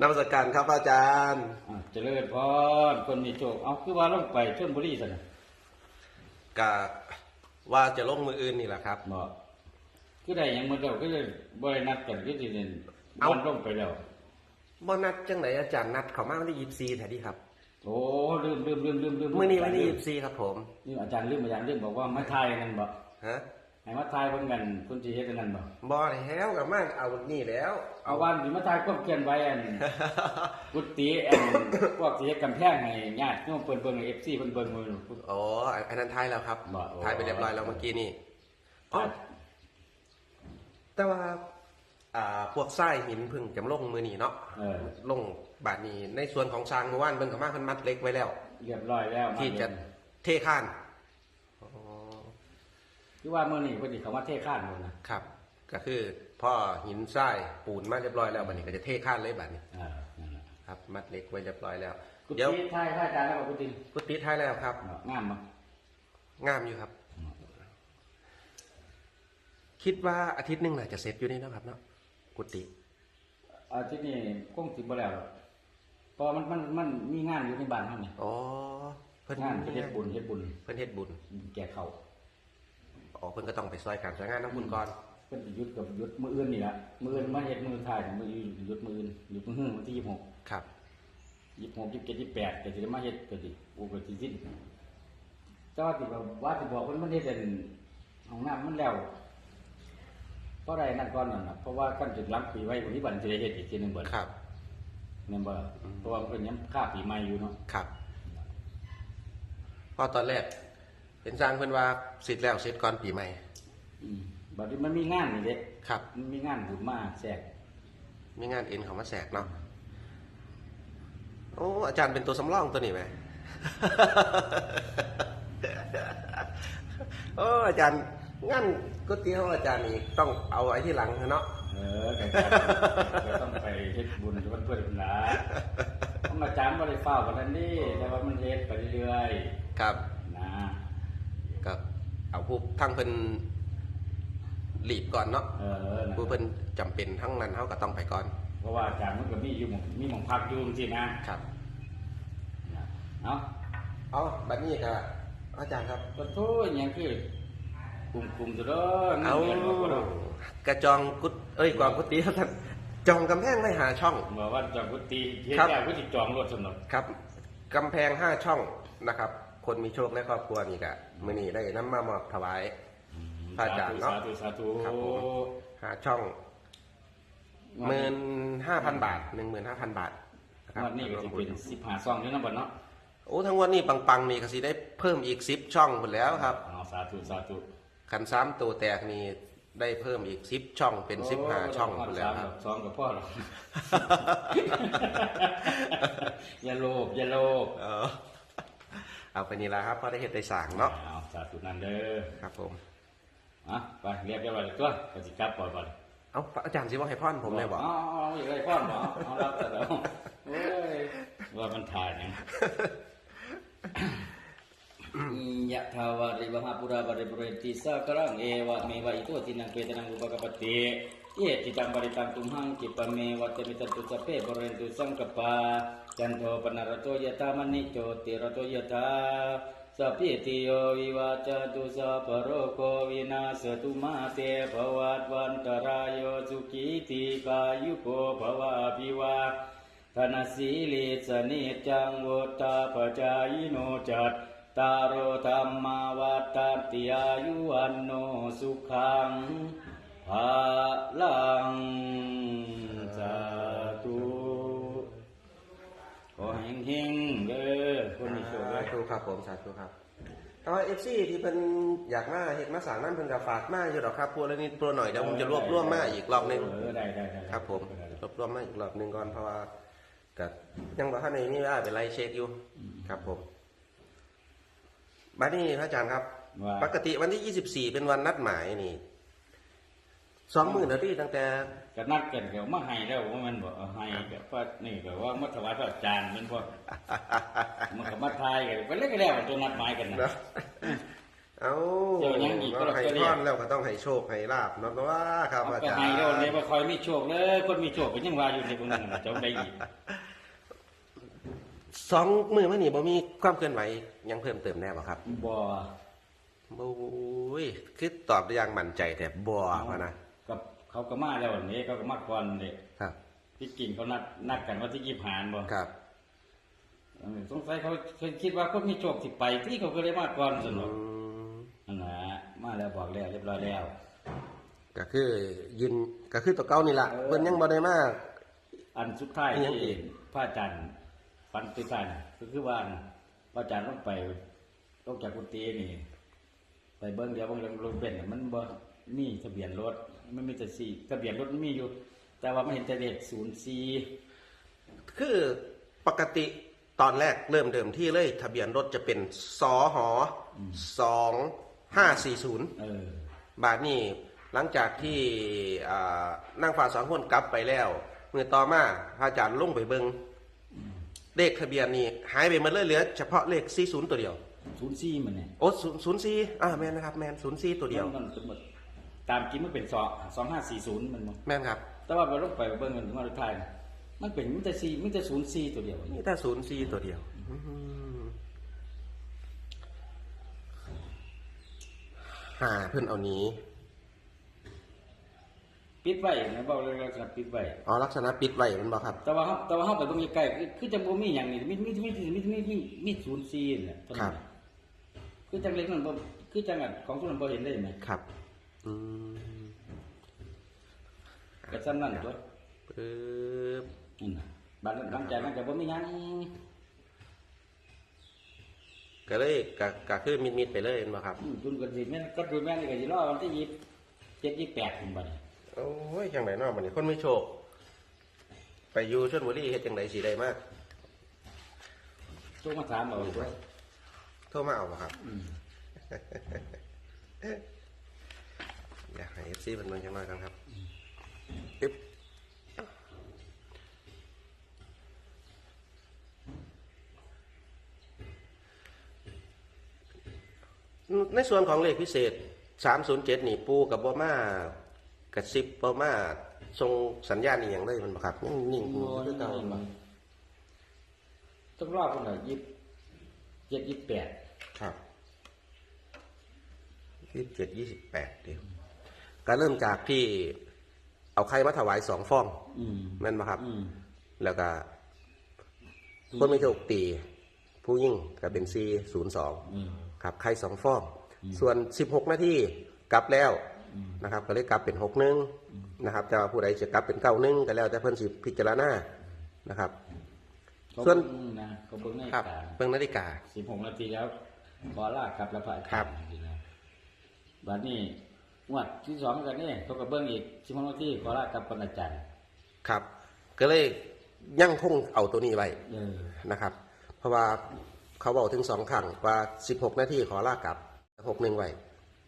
นมัสการครับอาจารย์อะเจริญพรคนมีโชคเอาคือว่าลงไปชนบุรีซะนะกะว่าจะลงมืออื่นนี่แหละครับ บ่คือได้หยังมื้อเดียวก็เลยบ่ได้นัดกันคือสิเล่นเอ้าวันลงไปแล้ว บ่นัดจังไหนอาจารย์นัดเขามาวันที่ยี่สิบสี่แถวนี้ครับโอ้ลืมลืมลืมลืมลืมมื่อนี้วันที่ยี่สิบสี่ครับผมนี่อาจารย์ลืมอาจารย์ลืมบอกว่ามาทายกันบ่ฮะ ให้มาทายเพิ่นกันเพิ่นสิเฮ็ดกันนั่นบ่บ่แล้วกับมาเอานี่แล้ว เอาวันสิมาทายความเขียนไว้อัน กุฏิอันพวกสิเฮ็ดกำแพงให้ญาติโยมเพิ่นเบิ่งให้ FC เพิ่นเบิ่งมื้อนู้น อ๋ออันนั้นทายแล้วครับบ่โอ้ ทายไปเรียบร้อยแล้วเมื่อกี้นี่อ๋อแต่ว่าอ่าพวกทรายหินเพึ่งจำลงมือนี่เนาะเออลงบาทนี้ในส่วนของสร้างเมื่อวานเบิ่งกับมาเพิ่นมัดเล็กไว้แล้ว เรียบร้อยแล้วมาที่จะเรียนเทข้านอ๋อ คือว่ามื้อนี้เพิ่นสิเข้ามาเทข้านหมดนะครับ ก็คือพ่อหินทรายปูนมาเรียบร้อยแล้วบัดนี้ก็จะเทข้านเลยบัดนี้อ่านั่นแหละครับ มัดเล็กไว้เรียบร้อยแล้วกุเดี๋ยวฏิทายทายอาจารย์แล้วก็กุฏิกุฏิท้ายแล้วครับ งามมั้งามอยู่ครับ คิดว่าอาทิตย์หนึงน่าจะเสร็จอยู่นี่เนาะครับเนาะกุฏิอาทิตย์นี้คงสิบ่แล้วหรอกเพราะมันมันมันมีงานอยู่ในบ้านเฮานี่อ๋อเพิ่นงานเฮ็ดบุญเฮ็ดบุญเพิ่นเฮ็ดบุญ แก่เขา อ๋อเพิ่นก็ต้องไปซอยการซอยงานน้ำบุญก่อนเพิ่นสิหยุดกับหยุดมื้ออื่นนี่ล่ะมื้ออื่นมาเฮ็ดมื้อท้ายมื้ออื่นหยุดมื้ออื่นหยุดมื้อวันที่26 ครับ 26 27 28ก็สิได้มาเฮ็ดก็สิโอ้ก็สิสิ้นแต่ว่าสิว่าว่าสิบอกเพิ่นมันเฮ็ดเป็นห้องน้ำมันแล้วเพราะใดนั่นก่อนนั่นน่ะเพราะว่ากันถึงหลังปีไว้วันนี้บันสิได้เฮ็ดอีกทีหนึงเบิดครับ แม่นบ่เพราะว่ามันเป็นยังค่าปีใหม่อยู่เนาะครับเพอตอนแรก เห็นสร้างเพิ่นว่าเสร็จแล้วเสร็จก่อนปีใหม่ อืมบัดนี้มันมีงานนี่เด้ครับ มันมีงานบุญมาแทรกมีงานเอ็นเขามาแสกเนาะโอ้อาจารย์เป็นตัวสำรองตัวนี้ไหม โอ้อาจารย์งานก๋วยเตี๋ยวอาจารย์นี่ต้องเอาไว้ที่หลังเนาะ เออแต่ก็ต้องไปเฮ็ดบุญกับเพื่อนๆพุ่นล่ะต้องอาจารย์บ่ได้เฝ้ากันนั่นนี่แต่ว่ามันเฮ็ดไปเรื่อยครับๆนะก็ เอาผู้ทั้งเพิ่นหลีบก่อนเนาะเออนะผู้เพิ่นจำเป็นทั้งนั้นเขาก็ต้องไปก่อนเพราะว่าอาจารย์มันก็มีอยู่หม้องมีหม่องพักอยู่จริงๆนะครับ นะเนาะเอาบัดนี้ก็อาจารย์ครับ ก็โทษหยังคือกลุ่มๆตัวเด้อเอาเงินเดือนบ่เด้อกระจองกุดเอ้ยกวางกุฏิท่านจองกำแพงไม่หาช่องบอกว่าจองกุฏิเฮ็ดครับ แล้วก็สิจองรถสำหรับครับกำแพงห้าช่องนะครับ คนมีโชคในครอบครัวนี่กะมือนี้ได้น้ำมามอบถวายพระอาจารย์เนาะสาธุสาธุครับผมห้าช่องหมื่นห้าพันบาทหนึ่งหมื่นห้าพันบาทนะครับงวดนี้ก็สิเป็น15ซองอยู่นำบ่เนาะโอ้ทั้งวันนี้ปังๆนี่ก็สิได้เพิ่มอีกสิบช่องหมดแล้วครับเอาสาธุสาธุขันสามตัวแตกนี่ได้เพิ่มอีกสิบช่องเป็นสิบห้าช่องหมดแล้วครับสองกับพ่อหรอกอย่าโลภอย่าโลภ เออเอาไปนี่ละครับเพราะได้เห็ดได้สร้างเนาะเอาสาธุนั่นเด้อครับผมอะไปเรียกได้ว่าตัวก็สิกลับก่อนก่อนเอาพระอาจารย์สิว่าให้พรผมเลยบอกเอาเอาเอาอย่างไรพ่อหมอเอารับแต่เดี๋ยวโอ้ยว่ามันถ่ายเนี่ย ยะทาวาริวหาปุราบริบริติสากรังเอวะเมวะอิโตตินังเปตนังอุปกปปติเยติตังบริตังตุมหังกิปะเมวัตมิตันตุสเพบริตุสังกปาจันโทปนารโตยะตามณิโจติรโตยะตาสัพพิติโยวิวาจตุสัพพะโรโควินาสตุมาเตภวัตวันตรายโยสุขีติกายุโกภวะภิวาธนสีลิสนิจังวุตตาปจายโนจัต ตารโอธรรมาวัตติอายุวันโนสุขังภาลังสาธุขอแห่งเฮงๆเด้อคนมีโชคสาเด้อธุครับผมสาธุครับแต่ว่าเอฟซีที่เป็นอยากมาเห็ดมาสร้างนั่นเพิ่นก็ฝากมาอยู่ดอกครับพวกละนิดตัวหน่อยเดี๋ยวผมจะรวบรวมมาอีกรอบหนึงเออได้ได้ได้ครับ ผมรวบรวมมาอีกรอบหนึงก่อนเพราะว่าก็ยังบ่ทันในนี่ว่าไปไล่เช็คอยู่ ครับผม บัดนี้พระอาจารย์ครับ ว่าปกติวันที่24เป็นวันนัดหมายนี่สองหมื่นแล้วที่ตั้งแต่ ก็นัดกันเดี๋ยวมาให้แล้วว่ามันบอกเอาให้กับพระนี่ก็ว่ามาถวายพระอาจารย์มันพอมันก็มาทายกันไปเล่นกันแล้วตัวนัดหมายกันนะเนาะเอาเดี๋ยวยังอีกก็เนาะให้ก็เรีพยกรแล้วก็ต้องให้โชคให้ลาบเนาะว่าครับเอาอาก็จารให้เราเลยย์บ่คอยมีโชคเลยคนมีโชคก็ยังว่าอยู่ในพวกนั้นน่ะเจ้าได้อีก สองมือมื่อนี้บ่มีความเคลื่อนไหวหยังเพิ่มเติมแน่บ่ครับบ่โอ้ยคือตอบได้อย่างมั่นใจแต่บ่พะนะกับเขาก็มาแล้วนี่เขาก็มาก่อนนี่ครับที่กิ่งเขานัดนัดกันว่าที่ยี่หานบ่ครับเออสงสัยเขาเคยคิดว่าคนมีโชคสิไปที่เขาก็เลยมาก่อนสอืนุกมนั่นนะมาแล้วบอกแล้วเรียบร้อยแล้ว ก็คือยืนก็คือตัวเก่านี่ล่ะเออเพิ่นยังบ่ได้มาอันสุดท้ายอีหยังที่อีกพระอาจารย์ ฟันตุสันก็คือว่าอันพระอาจารย์ต้องไปลงจากกุฏินี่ ไปเบิ้งเดียวเบิ้งลงลงเป็นน่ะมันบ่มีทะเบียนรถมันมีแต่สี่ทะเบียนรถมันมีอยู่ แต่ว่าไม่เห็นแต่เลขศูนย์สี่คือปกติตอนแรกเริ่มเดิมที่เลยทะเบียนรถจะเป็นสอหอสองห้าสี่ศูนย์เออบาทนี้หลังจากที่อ่านั่งฝ่าสองคนกลับไปแล้ว เมื่อต่อมาพระอาจารย์ลงไปเบิง เลขทะเบียนนี่หายไปหมดเลยเหลือเฉพาะเลขสี่ศูนย์ตัวเดียว ศูนย์สี่มันเนี่ยโอ้ศูนย์สี่อ่าแม่นนะครับแม่นศูนย์สี่ตัวเดียว มันเป็นหมดตามจริงมันเป็นสองสองห้าสี่ศูนย์มันบ่แม่นครับแต่ว่าไปลงไปเบิ้งมันถึงมาสุดท้ายน่ะมันเป็นมิแต่สี่มิแต่ศูนย์สี่ตัวเดียวนี่แต่ศูนย์สี่ตัวเดียวอื้อหือหาเพื่อนเอาหนี้ ปิดไว้นะบอกเลยลักษณะปิดไว้อ๋อลักษณะปิดไว้มันบอกครับแต่ว่าเขาแต่ว่าเขาไปตรงนี้ใกล้คือคือจังบ่มีอย่างนี้มีมีมีมีมีมีมีศูนย์สี่เนี่ยเท่านั้นน่ะคือจังเล็กนั่นบ่คือจังอันของทุกนั้นบ่เห็นได้ไหมครับ อืมก็ซ้ำนั่นตัวปึ๊บนั่นน่ะบัดนั้นหลังจากนั้นก็บ่มีหยังก็เลยก็ก็คือมิดมิดๆไปเลยมันบอกครับอืมคุณก็สิแม่นก็ดูแม่นนี่ก็สิรอวันที่ยี่เจ็ดยี่แปดคุณบัดนี้ โอ้ยจังไหนเนาะมันนี่คนไม่โชค ไปอยู่ชลบุรีเฮ็ดจังไดสีได้มากโทรมาถามเอาอีกว่าโทรมาเอาบ่ครับ อืมอยากให้เอฟซีเป็นเมืองจังมากกันครับอึ๊บในส่วนของเลขพิเศษ 307 นี่ปูกับบ่มา กระซิบบ่มาทรงสัญญาณอีหยังเลยมันบ่ครับยังนิ่งอยู่คือเก่าบ่ต้องรอคนละยี่เจ็ดยี่แปดครับ27 28เดียวก็เริ่มจากที่เอาไข่มาถวายสองฟองอืมแม่นบ่ครับ อืมแล้วก็คนไม่โชคตีผู้ยิ่งก็เป็น C ศูนย์สอง อืม ครับไข่สองฟอง ส่วน 16 นาทีกลับแล้ว นะครับ ก็เลยกลับเป็น6นึงนะครับ แต่ว่าผู้ใดจะกลับเป็นเก้านึงก็แล้วแต่เพิ่นสิพิจารณานะครับเขาส่วนเบิ่งนะเขาเบิ่งในครับการเบิ่งนาฬิกา สิบหกนาทีแล้วขอลากลับแล้วพระอาจาย์ครับดีแล้วบัดนี้งวดที่สองกันนี่เขาก็เบิ่งอีกสิบหกนาทีขอลากลับกับอาจารย์ครับ ก็เลยยั่งคงเอาตัวนี้ไว้เออนะครับ เพราะว่าเขาบอกถึงสองครั้งว่า 16 นาทีขอลากกลับ6นึงไว้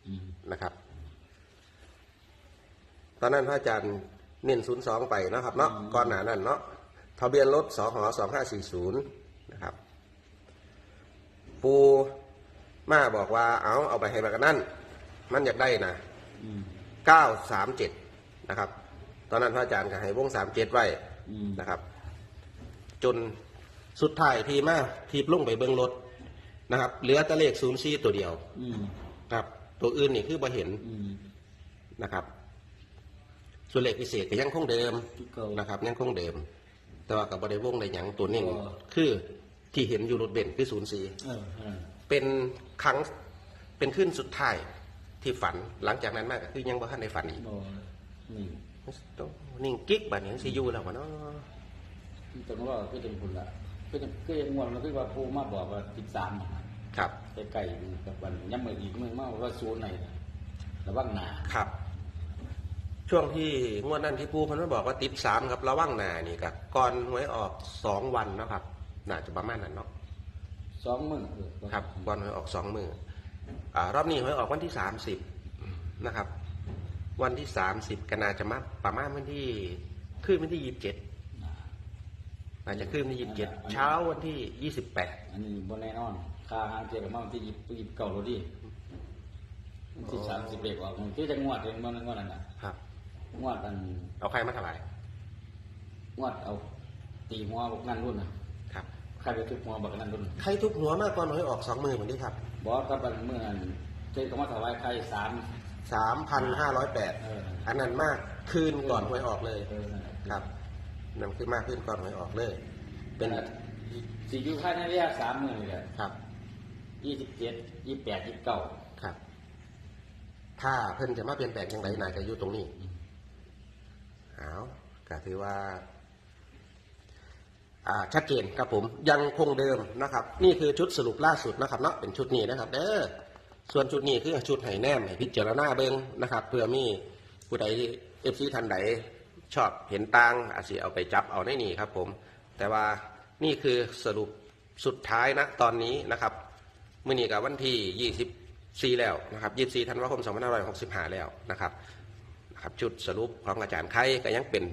อืมนะครับ ตอนนั้นพระอาจารย์เน้นศูนย์สองไปนะครับเนาะก่อนหน้านั้นเนาะทะเบียนรถสหสองห้าสี่ศูนย์นะครับ ปูมาบอกว่าเอาเอาไปให้มากันนั่นมันอยากได้นะอืมเก้าสามเจ็ดนะครับ ตอนนั้นพระอาจารย์ก็ให้วงสามเจ็ดไว้อืมนะครับ จนสุดท้ายทีมาทีบลุ่งไปเบิ้งรถนะครับ เหลือแต่เลขศูนย์ซีตัวเดียวอืมครับ ตัวอื่นนี่คือบ่เห็นอืมนะครับ ส่วนเลขพิเศษก็ยังคงเดิมที่เก่า นะครับยังคงเดิม แต่ว่ากับบริวงในหยังตัวนิ่งอ๋อ คือที่เห็นอยู่รถเบนซ์คือศูนย์สี่เออเออเป็นครั้งเป็นขึ้นสุดท้ายที่ฝันหลังจากนั้นมากก็คือยังบ่ทันในฝันอีกบ่นี่ต้องนิ่งกิ๊กแบบนี้สิอยู่แล้ววะเนาะตรงว่าคือจังพุ่นละคือจังคือยังงวดมันคือว่าผู้มาบอกว่า13นะครับ ครับใกล้ๆอยู่กับวันย้ำมืออีกมือมาว่าศูนย์ไหนน่ะระวังหนา ครับ ช่วงที่งวดนั้นที่ปูเพันมาบอกว่าติดสามครับระว่างหนานี่กับก่อนหวยออกสองวันนะครับน่าจะประมาณนั้นเนาะสองมือเออครับบอลหวยออกสองมืออ่ารอบนี้หวยออกวันที่สามสิบนะครับ วันที่สามสิบก็น่าจะมาประมาณวันที่ขึ้นวันที่ยี่สิบเจ็ดน่าจะขึ้นวันที่ยี่สิบเจ็ดเช้าวันที่ยี่สิบแปดอันนี้บนแน่นอนค่าหางเจกับมาวันที่ยี่สิบเก้าโลดิที่สามสิบเอ็ดออกมันคือจะงวดเป็นมันงวดนั่นน่ะครับ งวดอันเอาใครมาถวายงวดเอา ตีหัวบักนั่นรุ่นนะครับใครไปทุบหัวบักนั่นรุ่นใครทุบหัวมากกว่าน้อยออกสองมือเหมือนที่ครับบอกกับอันเมื่ออันเจ๊ก็มาถวายใครสามสามพันห้าร้อยแปดเอออันนั้นมากคืนก่อนหวยออกเลยเออนั่นน่ะครับนั่นคือมากขึ้นก่อนหวยออกเลย เป็นสี่อยู่ภายในระยะสามมือเลยครับยี่สิบเจ็ดยี่แปดยี่เก้าครับ ถ้าเพิ่นจะมาเปลี่ยนแปลงยังไงนายจะอยู่ตรงนี้ เอาก็ถือว่าชัดเจนครับผมยังคงเดิมนะครับ นี่คือชุดสรุปล่าสุดนะครับเนาะเป็นชุดนี้นะครับเด้อส่วนชุดนี้คือชุดไห้แนมให้พิจารณาเบิงนะครับ เพื่อมีผู้ใดเอฟซีทันใดชอบเห็นต่างอาจจะเอาไปจับเอาในนี่ครับ ผม แต่ว่านี่คือสรุปสุดท้ายนะตอนนี้นะครับมื่อนี้กับวันที่ 24 แล้วนะครับ 24 ธันวาคม 2565 แล้วนะครับ นะครับจุดสรุปของอาจารย์ไข่ก็ยังเป็น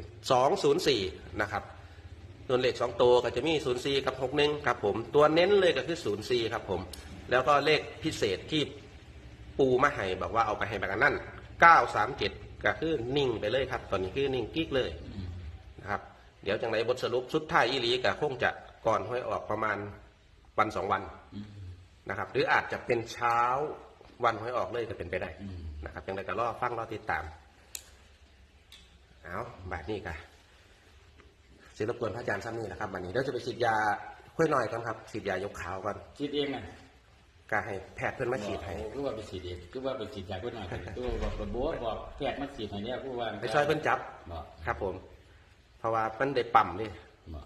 204 นะครับส่วนเลขสองตัวก็จะมี 0 4 กับ 6 1 ครับผมตัวเน้นเลยก็คือ 0 4 ครับผม แล้วก็เลขพิเศษที่ปูมาให้บอกว่าเอาไปให้แบบนั้น937 ก็คือนิ่งไปเลยครับ ตอนนี้คือนิ่งกิ๊กเลยนะครับเดี๋ยวจังไรบทสรุปสุดท้ายอีหลีก็คงจะก่อนห้อยออกประมาณวันสองวันนะครับ หรืออาจจะเป็นเช้าวันห้อยออกเลยก็เป็นไปได้นะครับจังไรก็รอฟังรอติดตาม เอาแบบนี้กันศิลปกวนพระอาจารย์ซ้ำนี่แหละครับวันนี้เดี๋ยวจะไปฉีดยาค่อยหน่อยก่อนครับฉีดยายกขาวก่อนฉีดเองน่ะก็ให้แพทย์เพื่อนมาฉีดให้คือว่าไปฉีดเองคือว่าไปฉีดยาก็หน่อยคือว่าบอกบัวบอกแพทย์มาฉีดให้เนี่ยคือว่าไปช่วยเพื่อนจับบอกครับผม เพราะว่าเพื่อนได้ปั๊มนี่บอก